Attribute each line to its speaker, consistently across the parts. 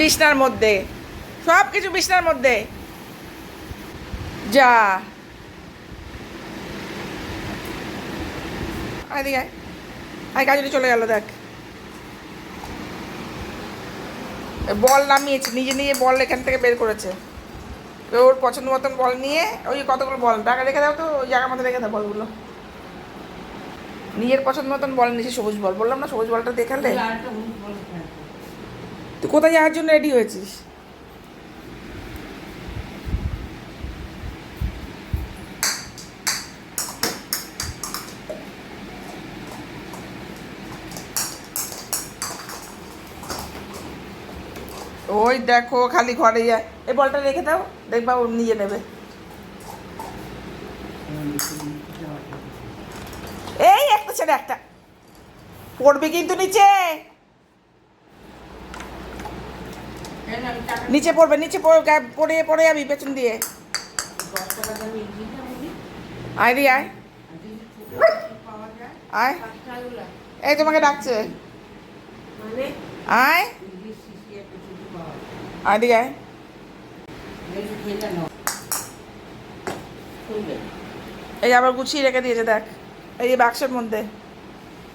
Speaker 1: বিছনার মধ্যে। সব কিছু বিছনার মধ্যে। যা। আয় আয়। কাজলি চলে গেল, দেখ। বল নামিয়েছে, নিজে নিজে বল এখান থেকে বের করেছে। ওর পছন্দ মতন বল নিয়ে, ওই কতগুলো বল টাকা রেখে দাও তো, ওই জায়গার মধ্যে রেখে দাও বলগুলো। নিজের পছন্দ মতন বল নিয়েছে, সবুজ বল। বললাম না সবুজ বলটা দেখালে? তুই কোথায় যাওয়ার জন্য রেডি হয়েছিস? ওই দেখো, খালি ঘরে যায়। এই বলটা রেখে দাও, দেখবা ও নিয়ে নেবে। এই একটা ছেড়ে একটা। পড়বে কিন্তু নিচে। নিচে পড়বে, নিচে পড়ে পড়ে যাবি পেছন দিয়ে। আয় রে, আয়। আয়। এই তোমাকে ডাকছে। আয়। আয় দিকে আয়। এই আবার গুছিয়ে রেখে দিয়েছে, দেখ। এই বাক্সের মধ্যে।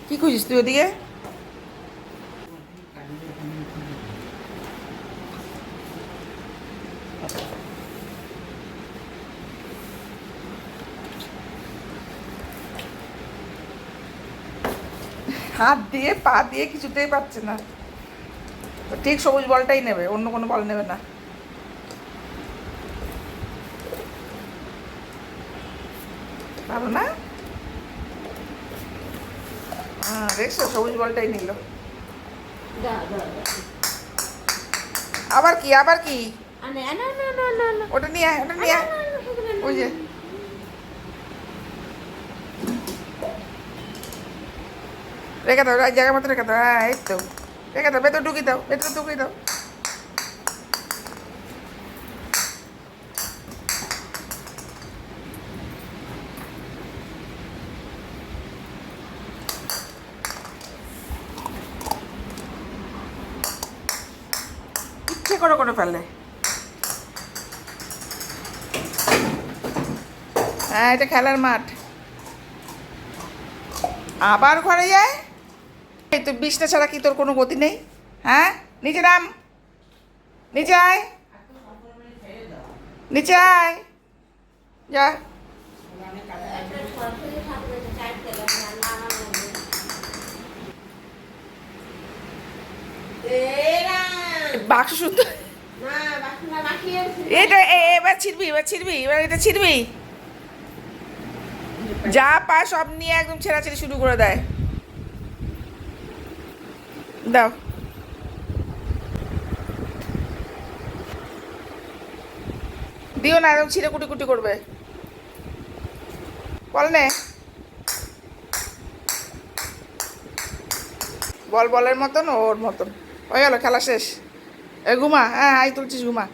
Speaker 1: কি খুঁজিস তুই ওদিকে? হাত দিয়ে পা দিয়ে কিছুতেই পাচ্ছে না। ঠিক সবুজ বলটাই নেবে অন্য কোনো বল নেবে না। ভালো না? হ্যাঁ দেখছ সবুজ বলটাই নিল। আবার কি আবার কি? ওটা নিয়ে ওটা নিয়ে ওই যে। রেখে দাও জায়গা মতো রেখে দাও হ্যাঁ এই তো। রেখে দাও ভেতর ঢুকিয়ে দাও ভেতরে ঢুকিয়ে দাও। ইচ্ছে করে করে ফেলে হ্যাঁ এটা খেলার মাঠ। আবার ঘরে যায় এই তো বিছনা ছাড়া কি তোর কোনো গতি নেই? হ্যাঁ? নিচে নাম। নিচে আয়। নিচে আয়। যা। বাক্স সুন্দর এটা এবার ছিড়বি এবার ছিড়বি এবার এটা ছিড়বি। যা পা সব নিয়ে একদম ছেঁড়াছেড়ি শুরু করে দেয়। দাও। দিও না, একদম ছিঁড়ে কুটি কুটি করবে। বল নে। বল বলের মতন, ওর মতন। হয়ে গেল, খেলা শেষ। এ, ঘুমা। হ্যাঁ আই তুলছিস, ঘুমা।